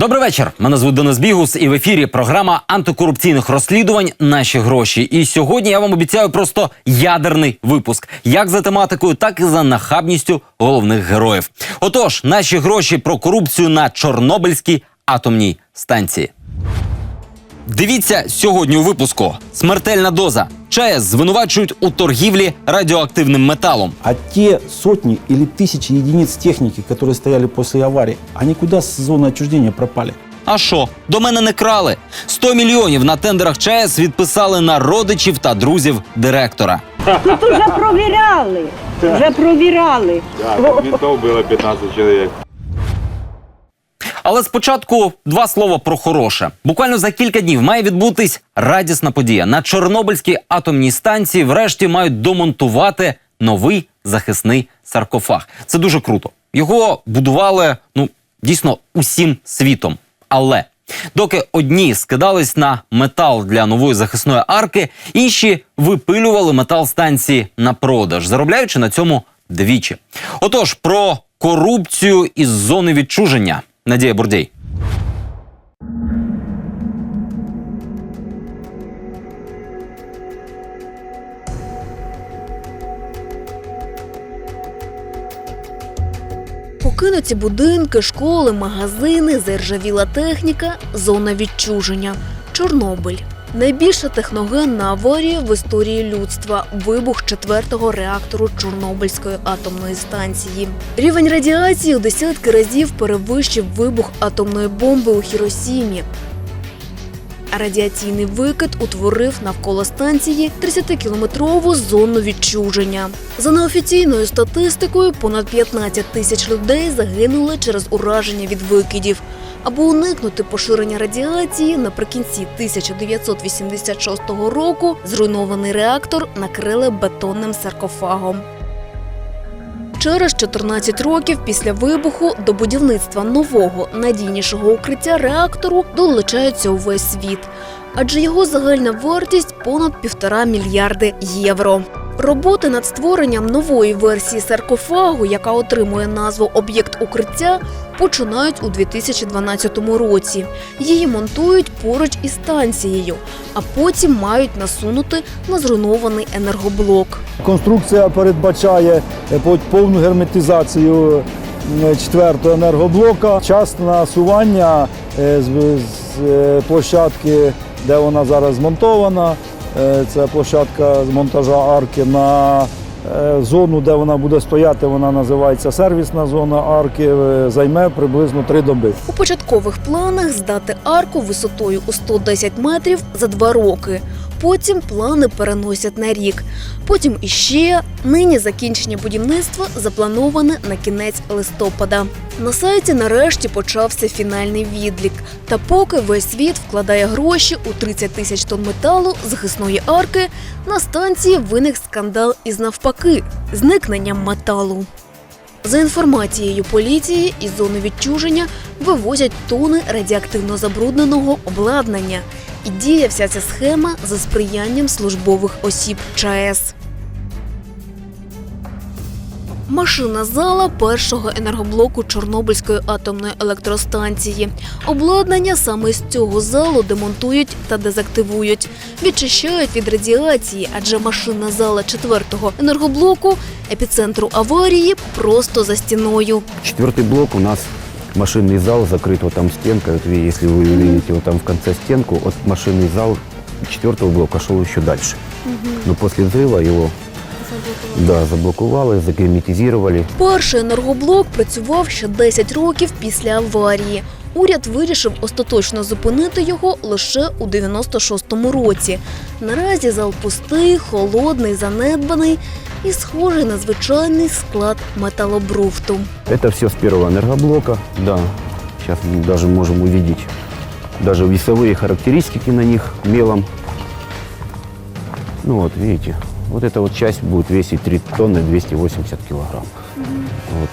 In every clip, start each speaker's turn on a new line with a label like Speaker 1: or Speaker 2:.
Speaker 1: Добрий вечір. Мене звуть Денис Бігус, і в ефірі програма антикорупційних розслідувань Наші гроші. І сьогодні я вам обіцяю просто ядерний випуск, як за тематикою, так і за нахабністю головних героїв. Отож, наші гроші про корупцію на Чорнобильській атомній станції. Дивіться сьогодні у випуску: смертельна доза. ЧАЕС звинувачують у торгівлі радіоактивним металом.
Speaker 2: А те сотни или тысячи единиц техники, которые стояли после аварии, они куда с зоны отчуждения пропали?
Speaker 1: А що? До мене не крали. 100 мільйонів на тендерах ЧАЕС відписали на родичів та друзів директора.
Speaker 3: Тут уже провіряли. Вже провіряли.
Speaker 4: Да, ментов было 15 человек.
Speaker 1: Але спочатку два слова про хороше. Буквально за кілька днів має відбутись радісна подія. На Чорнобильській атомній станції врешті мають домонтувати новий захисний саркофаг. Це дуже круто. Його будували ну дійсно усім світом. Але доки одні скидались на метал для нової захисної арки, інші випилювали метал станції на продаж, заробляючи на цьому двічі. Отож, про корупцію із зони відчуження. Надія Бурдій.
Speaker 5: Покинуті будинки, школи, магазини, заржавіла техніка, зона відчуження. Чорнобиль. Найбільша техногенна аварія в історії людства вибух четвертого реактору Чорнобильської атомної станції. Рівень радіації у десятки разів перевищив вибух атомної бомби у Хіросімі. Радіаційний викид утворив навколо станції 30-кілометрову зону відчуження. За неофіційною статистикою, понад 15 тисяч людей загинули через ураження від викидів. Аби уникнути поширення радіації, наприкінці 1986 року зруйнований реактор накрили бетонним саркофагом. Через 14 років після вибуху до будівництва нового надійнішого укриття реактору долучається увесь світ, адже його загальна вартість понад півтора мільярди євро. Роботи над створенням нової версії саркофагу, яка отримує назву об'єкт укриття, починають у 2012 році. Її монтують поруч із станцією, а потім мають насунути на зруйнований енергоблок.
Speaker 2: Конструкція передбачає е, по- повну герметизацію четвертого енергоблока, час насування е, з, з е, площадки, де вона зараз змонтована. Е, Це площадка з монтажа арки на е, зону, де вона буде стояти. Вона називається сервісна зона арки. е, Займе приблизно три доби.
Speaker 5: У початкових планах здати арку висотою у 110 метрів за два роки. Потім плани переносять на рік. Потім іще нині закінчення будівництва заплановане на кінець листопада. На сайті нарешті почався фінальний відлік. Та поки весь світ вкладає гроші у 30 тисяч тонн металу захисної арки, на станції виник скандал із навпаки зникненням металу. За інформацією поліції, із зони відчуження вивозять тони радіоактивно забрудненого обладнання. І діє вся ця схема за сприянням службових осіб ЧАЕС. Машина зала першого енергоблоку Чорнобильської атомної електростанції. Обладнання саме з цього залу демонтують та дезактивують. Відчищають від радіації, адже машина зала четвертого енергоблоку епіцентру аварії просто за стіною.
Speaker 6: Четвертый блок у нас машинный зал закрыт, вот там стенка, вот ви- если вы видите вот там в конце стенку, вот машинный зал четвертого блока шел еще дальше. Но после взрыва его да, заблокували, загерметизировали.
Speaker 5: Перший енергоблок працював ще 10 років після аварії. Уряд вирішив остаточно зупинити його лише у 96-му році. Наразі зал пустий, холодний, занедбаний і схожий на звичайний склад металобруфту.
Speaker 6: Это все с первого энергоблока, да. Сейчас мы даже можем увидеть даже весовые характеристики на них мелом. Ну вот, видите, вот эта вот часть будет весить 3 тонны 280 килограмм. Вот.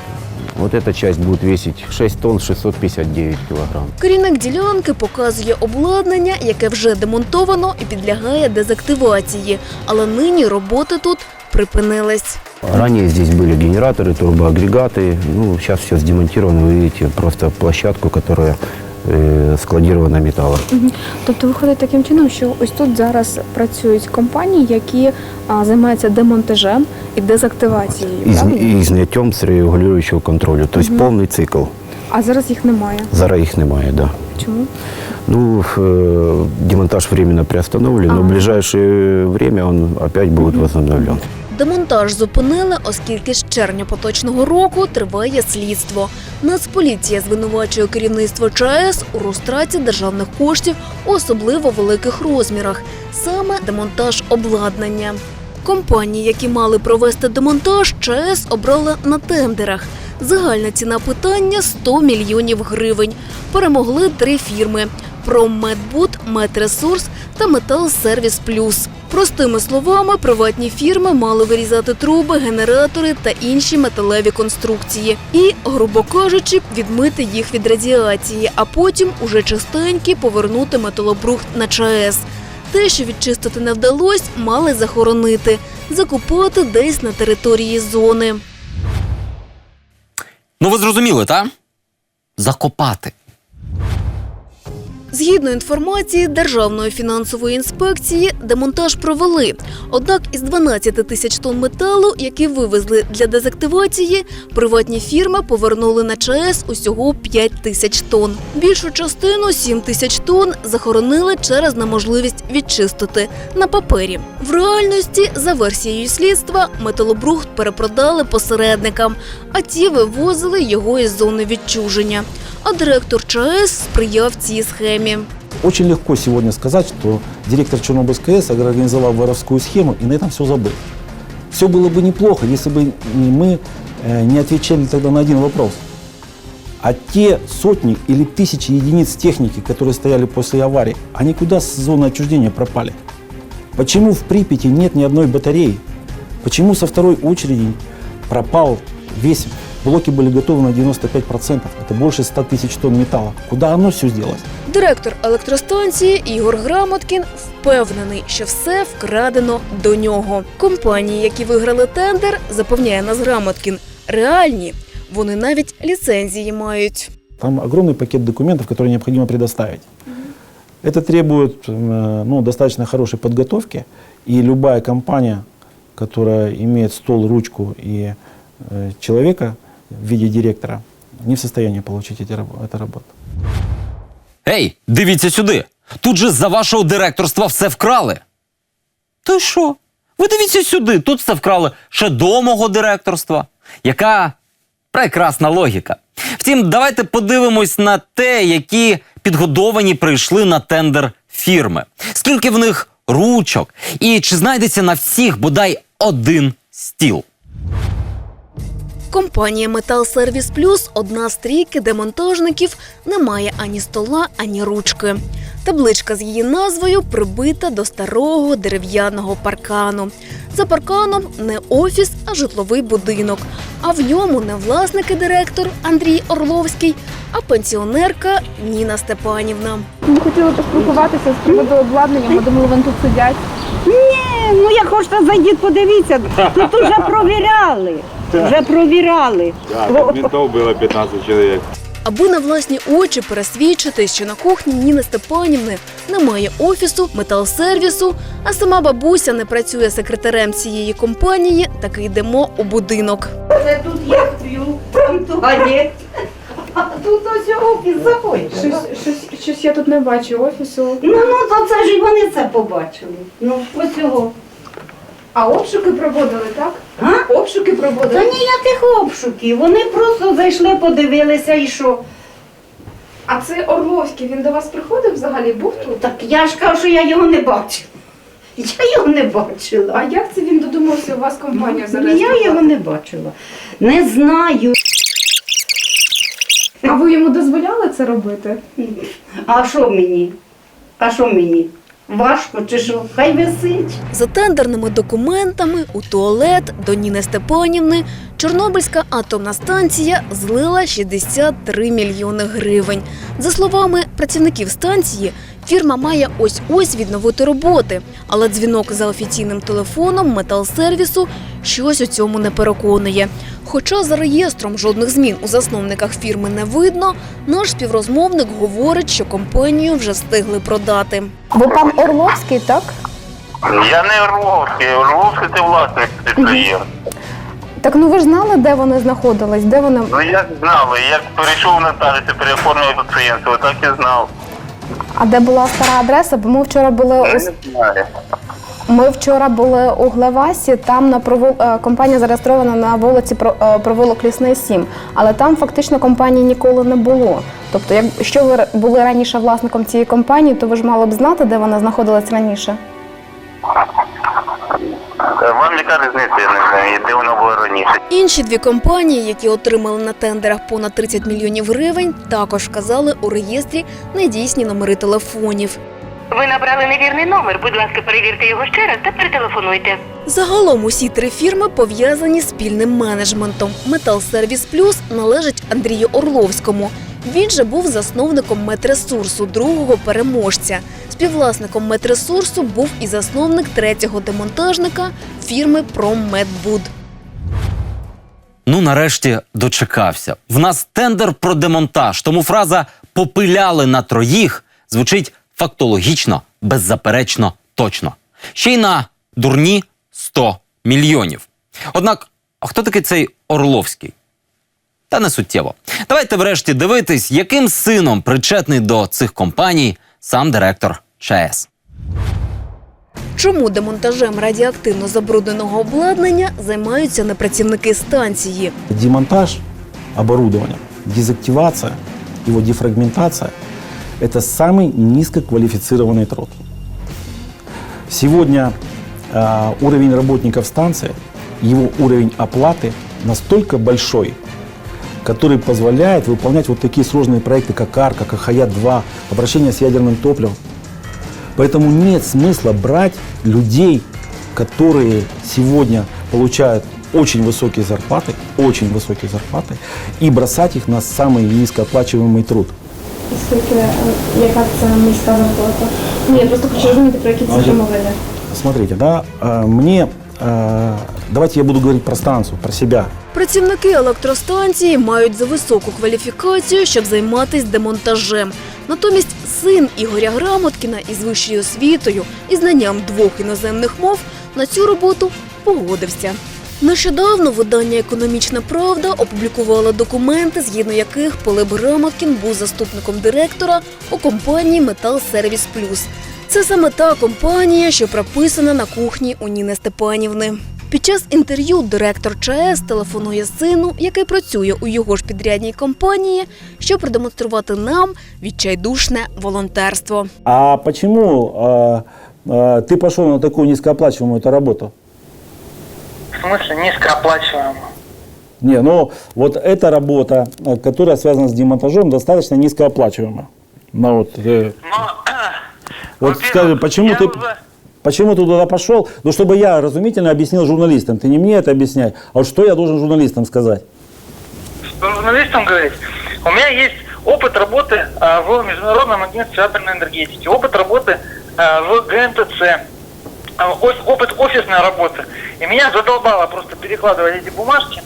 Speaker 6: Вот эта часть будет весить 6 тонн 659 килограмм.
Speaker 5: Керівник ділянки показує обладнання, яке вже демонтовано і підлягає дезактивації. Але нині роботи тут припинились.
Speaker 6: Ранее здесь были генераторы, турбоагрегаты. Ну, сейчас все сдемонтировано. Вы видите просто площадку, которая э, складированного металла.
Speaker 7: Тобто виходить таким чином, що ось тут зараз працюють компанії, які а, займаються демонтажем і дезактивацією.
Speaker 6: И,
Speaker 7: правильно?
Speaker 6: и снятием с регулирующего контролю. То есть полный цикл.
Speaker 7: А зараз їх немає.
Speaker 6: Зараз їх немає, да.
Speaker 7: Чому?
Speaker 6: Ну, э, демонтаж временно приостановлен, но в
Speaker 7: Ага.
Speaker 6: ближайшее время он опять будет возобновлен.
Speaker 5: Демонтаж зупинили, оскільки з червня поточного року триває слідство. Нацполіція звинувачує керівництво ЧАЕС у розтраті державних коштів у особливо великих розмірах, саме демонтаж обладнання. Компанії, які мали провести демонтаж, ЧАЕС обрала на тендерах. Загальна ціна питання 100 мільйонів гривень. Перемогли три фірми: Проммедбуд, Метресурс та Метал Сервіс Плюс. Простими словами, приватні фірми мали вирізати труби, генератори та інші металеві конструкції і, грубо кажучи, відмити їх від радіації, а потім уже частенькі повернути металобрухт на ЧАЕС. Те, що відчистити не вдалося, мали захоронити, закупати десь на території зони.
Speaker 1: Ну ви зрозуміли, та? Закопати.
Speaker 5: Згідно інформації Державної фінансової інспекції, демонтаж провели. Однак із 12 тисяч тонн металу, які вивезли для дезактивації, приватні фірми повернули на ЧАЕС усього 5 тисяч тонн. Більшу частину 7 тисяч тонн захоронили через неможливість відчистити на папері. В реальності, за версією слідства, металобрухт перепродали посередникам, а ті вивозили його із зони відчуження. А директор ЧАЕС сприяв цій схемі.
Speaker 8: Очень легко сегодня сказать, что директор Чернобыльской АЭС организовал воровскую схему и на этом все забыл. Все было бы неплохо, если бы мы э, не отвечали тогда на один вопрос. А те сотни или тысячи единиц техники, которые стояли после аварии, они куда с зоны отчуждения пропали? Почему в Припяти нет ни одной батареи? Почему со второй очереди пропал весь... Блоки были готовы на 95%. Это больше 100 тысяч тонн металла. Куда оно все сделалось?
Speaker 5: Директор електростанції Ігор Грамоткін впевнений, що все вкрадено до нього. Компанії, які виграли тендер, запевняє нас Грамоткін, реальні. Вони навіть ліцензії мають.
Speaker 8: Там огромный пакет документов, которые необходимо предоставить. Это требует э, ну, достаточно хорошей подготовки, и любая компания, которая имеет стол, ручку и э, человека в виде директора, не в состоянии получить эти, эту работу.
Speaker 1: Ей, дивіться сюди. Тут же за вашого директорства все вкрали. То що? Ви дивіться сюди, тут все вкрали ще до мого директорства. Яка прекрасна логіка. Втім, давайте подивимось на те, які підгодовані прийшли на тендер фірми. Скільки в них ручок, і чи знайдеться на всіх бодай один стіл.
Speaker 5: Компанія Метал Сервіс Плюс одна з трійки демонтажників не має ані стола, ані ручки. Табличка з її назвою прибита до старого дерев'яного паркану. За парканом не офіс, а житловий будинок. А в ньому не власник і директор Андрій Орловський, а пенсіонерка Ніна Степанівна.
Speaker 7: Ми хотіли поспілкуватися з приводу обладнання. Ми думали, вони тут сидять.
Speaker 3: Ні, ну як хочете, зайдіть, подивіться. Тут вже провіряли. Вже провіряли.
Speaker 4: Да, там ментов было 15 человек.
Speaker 5: Аби на власні очі пересвідчити, що на кухні Ніни Степанівни немає офісу, метал-сервісу, а сама бабуся не працює секретарем цієї компанії, таки йдемо у будинок.
Speaker 3: Це тут я сплю, там туалет. А тут ось офіс заходить.
Speaker 7: Щось, щось, щось я тут не бачу офісу.
Speaker 3: Ну, ну, то це ж і вони це побачили. Ну, ось його.
Speaker 7: А обшуки проводили, так?
Speaker 3: А?
Speaker 7: Обшуки
Speaker 3: Та
Speaker 7: проводили.
Speaker 3: ніяких обшуків. Вони просто зайшли, подивилися і що.
Speaker 7: А це Орловський, він до вас приходив взагалі? Був тут?
Speaker 3: Так я ж кажу, що я його не бачила. Я його не бачила.
Speaker 7: А як це він додумався у вас компанію
Speaker 3: Я
Speaker 7: зареєструвати?
Speaker 3: його не бачила. Не знаю.
Speaker 7: А ви йому дозволяли це робити?
Speaker 3: А що мені? А що мені? Важко чи що? Хай висить.
Speaker 5: За тендерними документами у туалет до Ніни Степанівни Чорнобильська атомна станція злила 63 мільйони гривень. За словами працівників станції, фірма має ось-ось відновити роботи, але дзвінок за офіційним телефоном металсервісу щось у цьому не переконує. Хоча за реєстром жодних змін у засновниках фірми не видно, наш співрозмовник говорить, що компанію вже встигли продати.
Speaker 7: Ви пан Орловський, так?
Speaker 9: Я не Орловський, Орловський це власник підприємства.
Speaker 7: Так ну ви ж знали, де вони знаходились, де вони.
Speaker 9: Ну як знав, як перейшов на старості, переоформив підприємство, так і знав.
Speaker 7: А де була стара адреса? Бо ми вчора були
Speaker 9: Я
Speaker 7: у
Speaker 9: не знаю.
Speaker 7: ми вчора були у Глевасі. Там на провул... е, компанія зареєстрована на вулиці Про- е, провулок Лісний 7, але там фактично компанії ніколи не було. Тобто, якщо ви р- були раніше власником цієї компанії, то ви ж мали б знати, де вона знаходилась раніше.
Speaker 9: Вам яка різниця, я не знаю, де воно було раніше.
Speaker 5: Інші дві компанії, які отримали на тендерах понад 30 мільйонів гривень, також вказали у реєстрі недійсні номери телефонів.
Speaker 10: Ви набрали невірний номер. Будь ласка, перевірте його ще раз та перетелефонуйте.
Speaker 5: Загалом усі три фірми пов'язані спільним менеджментом. Металсервіс Плюс належить Андрію Орловському. Він же був засновником медресурсу, другого переможця. Співвласником медресурсу був і засновник третього демонтажника фірми Проммедбуд.
Speaker 1: Ну, нарешті дочекався. В нас тендер про демонтаж, тому фраза попиляли на троїх звучить фактологічно, беззаперечно, точно. Ще й на дурні 100 мільйонів. Однак, а хто такий цей Орловський? Та не суттєво. Давайте врешті дивитись, яким сином причетний до цих компаній сам директор ЧАЕС.
Speaker 5: Чому демонтажем радіоактивно забрудненого обладнання займаються не працівники станції?
Speaker 8: Демонтаж оборудования, дезактивация, его дефрагментация – это самый низкоквалифицированный труд. Сегодня э, уровень работников станции, его уровень оплаты настолько большой, который позволяет выполнять вот такие сложные проекты, как АР, как АХАЯТ-2, обращение с ядерным топливом. Поэтому нет смысла брать людей, которые сегодня получают очень высокие зарплаты, очень высокие зарплаты, и бросать их на самый низкооплачиваемый труд.
Speaker 7: Скільки яка це міська зарплата? Ні, я просто хочу розуміти, про які
Speaker 8: цифри мова Смотрите, да, э, мне, э, давайте я буду говорить про станцию, про себя.
Speaker 5: Працівники електростанції мають за високу кваліфікацію, щоб займатися демонтажем. Натомість син Ігоря Грамоткіна із вищою освітою і знанням двох іноземних мов на цю роботу погодився. Нещодавно видання Економічна Правда опублікувало документи, згідно яких Пилип Грамоткін був заступником директора у компанії Метал Сервіс Плюс. Це саме та компанія, що прописана на кухні у Ніни Степанівни. Під час інтерв'ю директор ЧАЕС телефонує сину, який працює у його ж підрядній компанії, щоб продемонструвати нам відчайдушне волонтерство.
Speaker 8: А почему э, э, ты пошел на такую низкооплачиваемую эту работу?
Speaker 9: В смысле низкооплачиваемо?
Speaker 8: Не, ну вот эта работа, э, которая связана с демонтажом, достаточно низкооплачиваемая. Ну вот, э,
Speaker 9: Ну,
Speaker 8: вот
Speaker 9: во-первых,
Speaker 8: скажи, почему
Speaker 9: я
Speaker 8: ты,
Speaker 9: уже-
Speaker 8: почему ты туда пошел? Ну, чтобы я разумительно объяснил журналистам. Ты не мне это объясняй, а вот что я должен журналистам сказать?
Speaker 9: Журналистам говорить? У меня есть опыт работы а, в Международном агентстве атомной энергетики, опыт работы а, в ГМТЦ, а, опыт офисной работы. И меня задолбало просто перекладывать эти бумажки,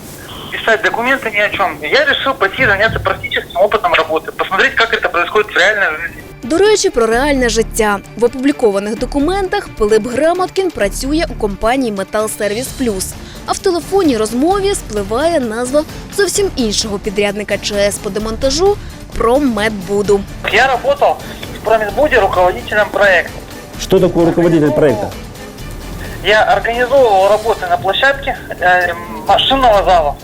Speaker 9: писать документы ни о чем. Я решил пойти заняться практическим опытом работы, посмотреть, как это происходит в реальной жизни.
Speaker 5: До речі, про реальне життя в опублікованих документах Пилип Грамоткін працює у компанії Метал Сервіс Плюс. А в телефонній розмові спливає назва зовсім іншого підрядника ЧС по демонтажу Проммедбуду.
Speaker 9: Я работал в Проминбуде руководителем проекта.
Speaker 8: Что такое руководитель проекта?
Speaker 9: Я организовывал работы на площадке э, машинного зала.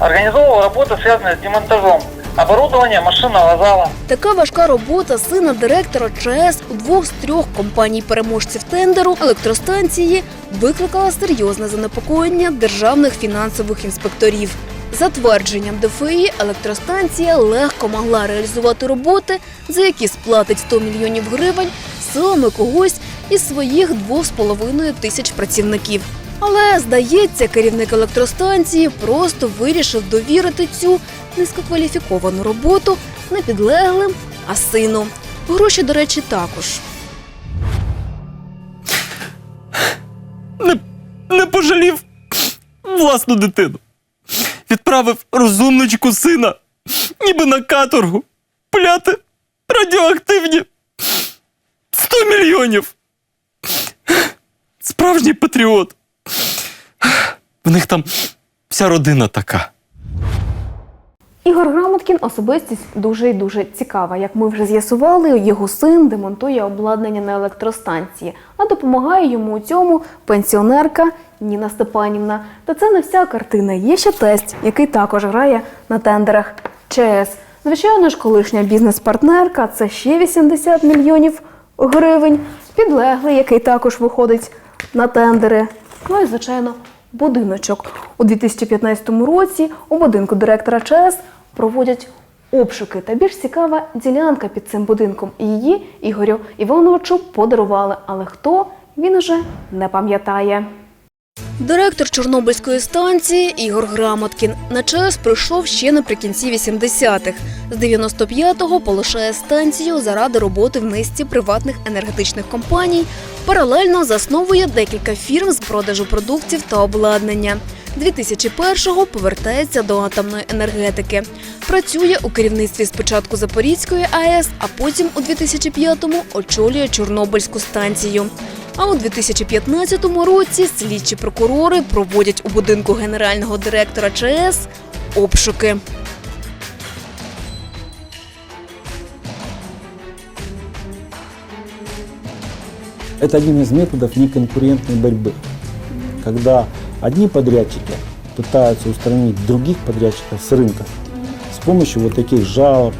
Speaker 9: Организовывал работы, связанные с демонтажом. Оборудование машинного зала.
Speaker 5: Така важка робота сина директора ЧАЕС у двох з трьох компаній-переможців тендеру електростанції викликала серйозне занепокоєння державних фінансових інспекторів. За твердженням ДФІ, електростанція легко могла реалізувати роботи, за які сплатить 100 мільйонів гривень силами когось із своїх 2,5 тисяч працівників. Але здається, керівник електростанції просто вирішив довірити цю низькокваліфіковану роботу не підлеглим, а сину. Гроші, до речі, також.
Speaker 1: Не, не пожалів власну дитину. Відправив розумничку сина, ніби на каторгу, пляти радіоактивні 100 мільйонів. Справжній патріот. В них там вся родина така.
Speaker 7: Ігор Грамоткін особистість дуже і дуже цікава. Як ми вже з'ясували, його син демонтує обладнання на електростанції, а допомагає йому у цьому пенсіонерка Ніна Степанівна. Та це не вся картина. Є ще тесть, який також грає на тендерах ЧС. Звичайно ж, колишня бізнес-партнерка це ще 80 мільйонів гривень. Підлеглий, який також виходить на тендери. Ну і, звичайно, будиночок. У 2015 році у будинку директора ЧАЕС проводять обшуки. Та більш цікава ділянка під цим будинком. Її Ігорю Івановичу подарували. Але хто він уже не пам'ятає.
Speaker 5: Директор Чорнобильської станції Ігор Грамоткін на ЧАЕС прийшов ще наприкінці 80-х. З 95-го полишає станцію заради роботи в низці приватних енергетичних компаній. Паралельно засновує декілька фірм з продажу продуктів та обладнання. 2001-го повертається до атомної енергетики. Працює у керівництві спочатку Запорізької АЕС, а потім у 2005-му очолює Чорнобильську станцію. А у 2015 році слідчі прокурори проводять у будинку генерального директора ЧС обшуки.
Speaker 8: Это один из методов неконкурентной борьбы, когда одни подрядчики пытаются устранить других подрядчиков с рынка с помощью вот таких жалоб,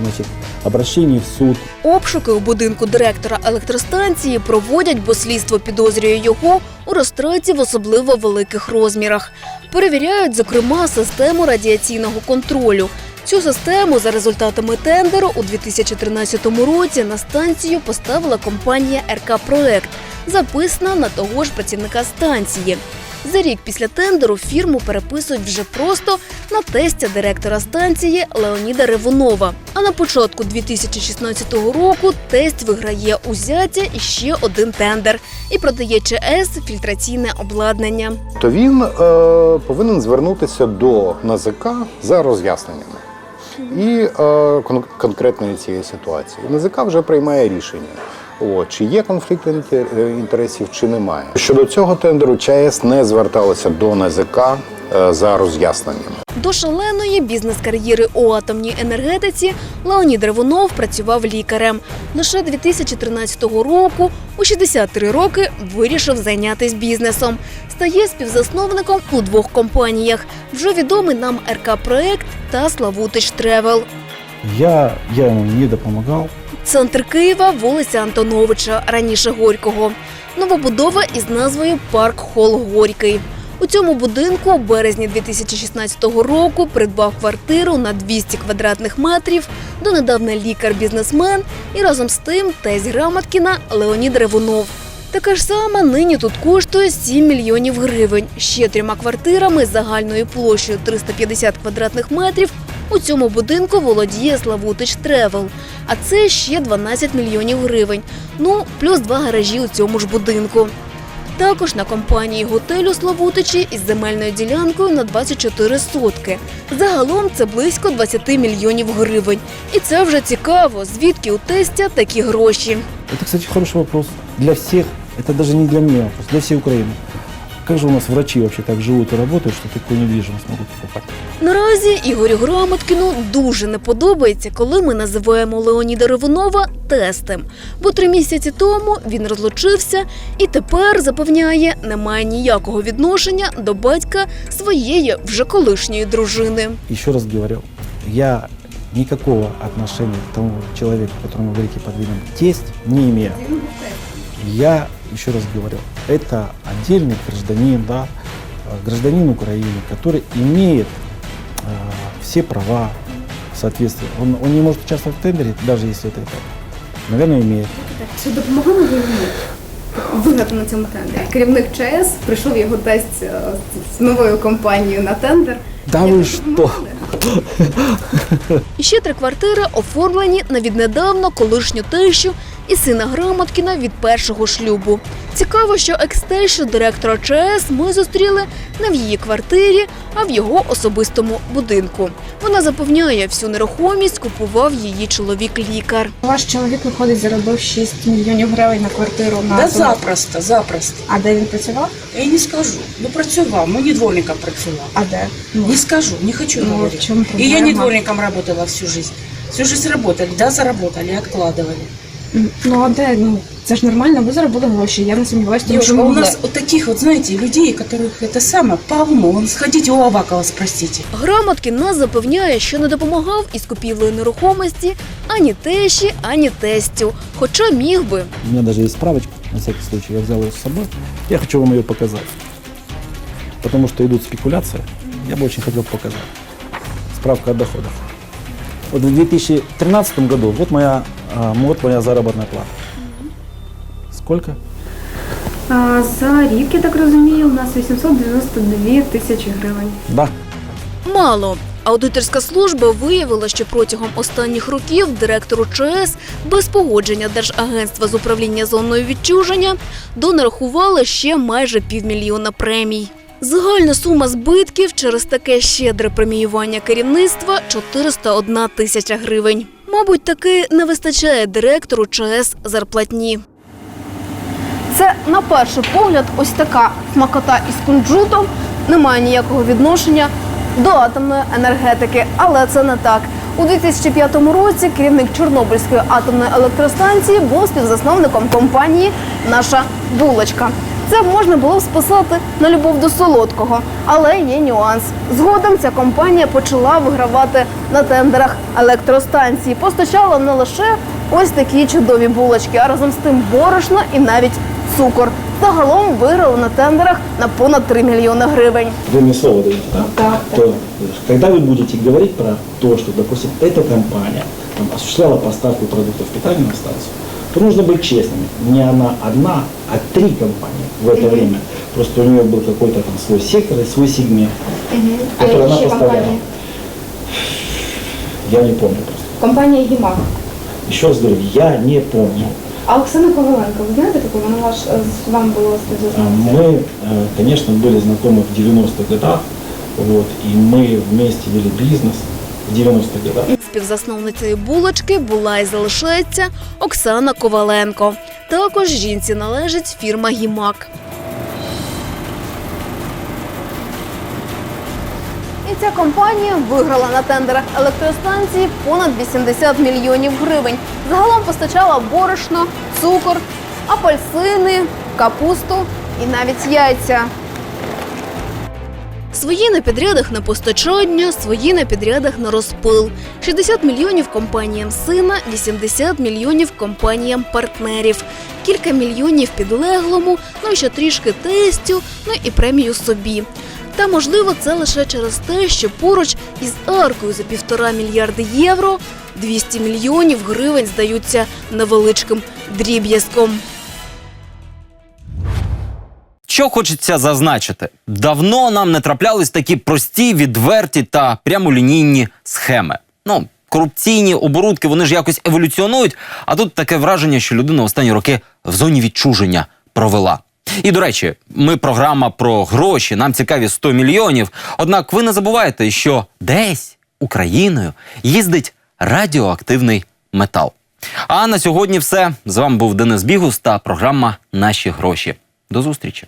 Speaker 8: значит, обращений в суд.
Speaker 5: Обшуки у будинку директора електростанції проводять, бо слідство підозрює його у розтраті в особливо великих розмірах. Перевіряють, зокрема, систему радіаційного контролю. Цю систему за результатами тендеру у 2013 році на станцію поставила компанія РК Проект, записана на того ж працівника станції. За рік після тендеру фірму переписують вже просто на тестя директора станції Леоніда Ревунова. А на початку 2016 року тесть виграє узяття і ще один тендер і продає ЧС фільтраційне обладнання.
Speaker 11: то він е, повинен звернутися до НАЗК за роз'ясненнями і е, кон- конкретної цієї ситуації. НЗК вже приймає рішення. О, чи є конфлікт е, інтересів, чи немає. Щодо цього тендеру, ЧАЕС не зверталася до НАЗК е, за роз'ясненнями.
Speaker 5: До шаленої бізнес-кар'єри у атомній енергетиці Леонід Ревунов працював лікарем. Лише 2013 року, у 63 роки, вирішив зайнятися бізнесом. Стає співзасновником у двох компаніях. Вже відомий нам РК Проект та Славутич Тревел.
Speaker 8: Я, я ему не допомагал.
Speaker 5: Центр Києва, вулиця Антоновича, раніше Горького. Новобудова із назвою Парк Хол Горький. У цьому будинку у березні 2016 року придбав квартиру на 200 квадратних метрів, донедавна лікар-бізнесмен і разом з тим тесть Грамоткіна Леонід Ревунов. Така ж сама нині тут коштує 7 мільйонів гривень. Ще трьома квартирами загальною площею 350 квадратних метрів у цьому будинку володіє Славутич Тревел. А це ще 12 мільйонів гривень. Ну, плюс два гаражі у цьому ж будинку. Також на компанії готелю Славутичі із земельною ділянкою на 24 сотки. Загалом це близько 20 мільйонів гривень. І це вже цікаво, звідки у тестя такі гроші.
Speaker 8: Это, кстати, хороший вопрос. Для всех, это даже не для меня вопрос, для всей Украины. Как же у нас врачи вообще так живут и работают, что такую недвижимость могут покупать?
Speaker 5: Наразі Ігорю Грамоткіну дуже не подобається, коли ми називаємо Леоніда Ревунова тестем. Бо три місяці тому він розлучився і тепер запевняє, не має ніякого відношення до батька своєї вже колишньої дружини.
Speaker 8: Еще раз говорю, я никакого отношения к тому человеку, которому вы говорите под видом тесть, не имею. Я, еще раз говорю, это отдельный гражданин, да, э, гражданин Украины, который имеет э, все права в соответствии. Он, он не может участвовать в тендере, даже если это так. Наверное, имеет.
Speaker 7: Чи допомогли ви виграти на цьому тендері. Керівник ЧС прийшов його тесть е, з новою компанією на тендер.
Speaker 8: Да вы что?
Speaker 5: І ще три квартири оформлені на віднедавно колишню тещу і сина Грамоткіна від першого шлюбу. Цікаво, що екс-тещу директора ЧС ми зустріли не в її квартирі, а в його особистому будинку. Вона запевняє, всю нерухомість купував її чоловік-лікар.
Speaker 7: Ваш чоловік виходить, заробив 6 мільйонів гривень на квартиру на
Speaker 12: Да запросто, запросто.
Speaker 7: А де він працював?
Speaker 12: Я не скажу. Ну працював, ну не дворником працював.
Speaker 7: А де?
Speaker 12: Не скажу, не хочу
Speaker 7: Ну,
Speaker 12: говорить.
Speaker 7: в чому
Speaker 12: И я не дворником работала всю жизнь. Всю жизнь работали, да, заработали, откладывали.
Speaker 7: Ну а де? Ну це ж нормально, ви заробили гроші. Я не сумніваюся, тому що
Speaker 12: Девушка,
Speaker 7: ви
Speaker 12: у
Speaker 7: могли.
Speaker 12: нас вот таких вот, знаете, людей, которых это самое полно. Вон, Сходите у Авакова, спросите.
Speaker 5: Грамоткін нас запевняє, що не допомагав із купівлею нерухомості ані тещі, ані тестю, хоча міг би.
Speaker 8: У меня даже есть справочка, на всякий случай, я взял ее с собой. Я хочу вам ее показать. Потому что идут спекуляции, я бы очень хотел показать. Справка о доходах. Вот в 2013 году, вот моя, вот моя заработная плата. Сколько?
Speaker 7: А, за рік, я так розумію, у нас 892 тисячі гривень.
Speaker 8: Да,
Speaker 5: Мало. Аудиторська служба виявила, що протягом останніх років директору ЧС без погодження Держагентства з управління зоною відчуження донарахували ще майже півмільйона премій. Загальна сума збитків через таке щедре преміювання керівництва 401 тисяча гривень. Мабуть, таки не вистачає директору ЧС зарплатні.
Speaker 7: Це на перший погляд ось така смакота із кунжутом. Немає ніякого відношення до атомної енергетики, але це не так. У 2005 році керівник Чорнобильської атомної електростанції був співзасновником компанії Наша булочка. Це можна було б списати на любов до солодкого, але є нюанс. Згодом ця компанія почала вигравати на тендерах електростанції. Постачала не лише ось такі чудові булочки, а разом з тим борошно і навіть цукор. Загалом виграли на тендерах на понад 3 мільйони гривень.
Speaker 8: вы мне слово даете, да?
Speaker 7: Так,
Speaker 8: То, когда вы будете говорить про то, что, допустим, эта компания там, осуществляла поставку продуктов питания на станцию, то нужно быть честными. Не она одна, а три компании в это время. Просто у нее был какой-то там свой сектор и свой сегмент, который она поставляла. Я не помню просто.
Speaker 7: Компанія «Гімак».
Speaker 8: Еще раз говорю, я не помню.
Speaker 7: А Оксана Коваленко, ви знаєте таку? Вона ваш з вами була
Speaker 8: А
Speaker 7: співзасновниця.
Speaker 8: Мы, э, конечно, были знакомы в 90-х годах, вот, и мы вместе вели бизнес В 90-х годах.
Speaker 5: Співзасновницею булочки була і залишається Оксана Коваленко. Також жінці належить фірма Гімак.
Speaker 7: І ця компанія виграла на тендерах електростанції понад 80 мільйонів гривень. Загалом постачала борошно, цукор, апельсини, капусту і навіть яйця.
Speaker 5: Свої на підрядах на постачання, свої на підрядах на розпил. 60 мільйонів компаніям сина, 80 мільйонів компаніям партнерів, кілька мільйонів підлеглому, ну і ще трішки тестю, ну і премію собі. Та можливо, це лише через те, що поруч із аркою за півтора мільярди євро 200 мільйонів гривень здаються невеличким дріб'язком.
Speaker 1: Що хочеться зазначити, давно нам не траплялись такі прості, відверті та прямолінійні схеми. Ну, корупційні оборудки, вони ж якось еволюціонують, а тут таке враження, що людина останні роки в зоні відчуження провела. І до речі, ми програма про гроші, нам цікаві 100 мільйонів. Однак ви не забувайте, що десь Україною їздить радіоактивний метал. А на сьогодні все. З вами був Денис Бігус та програма Наші гроші. До зустрічі.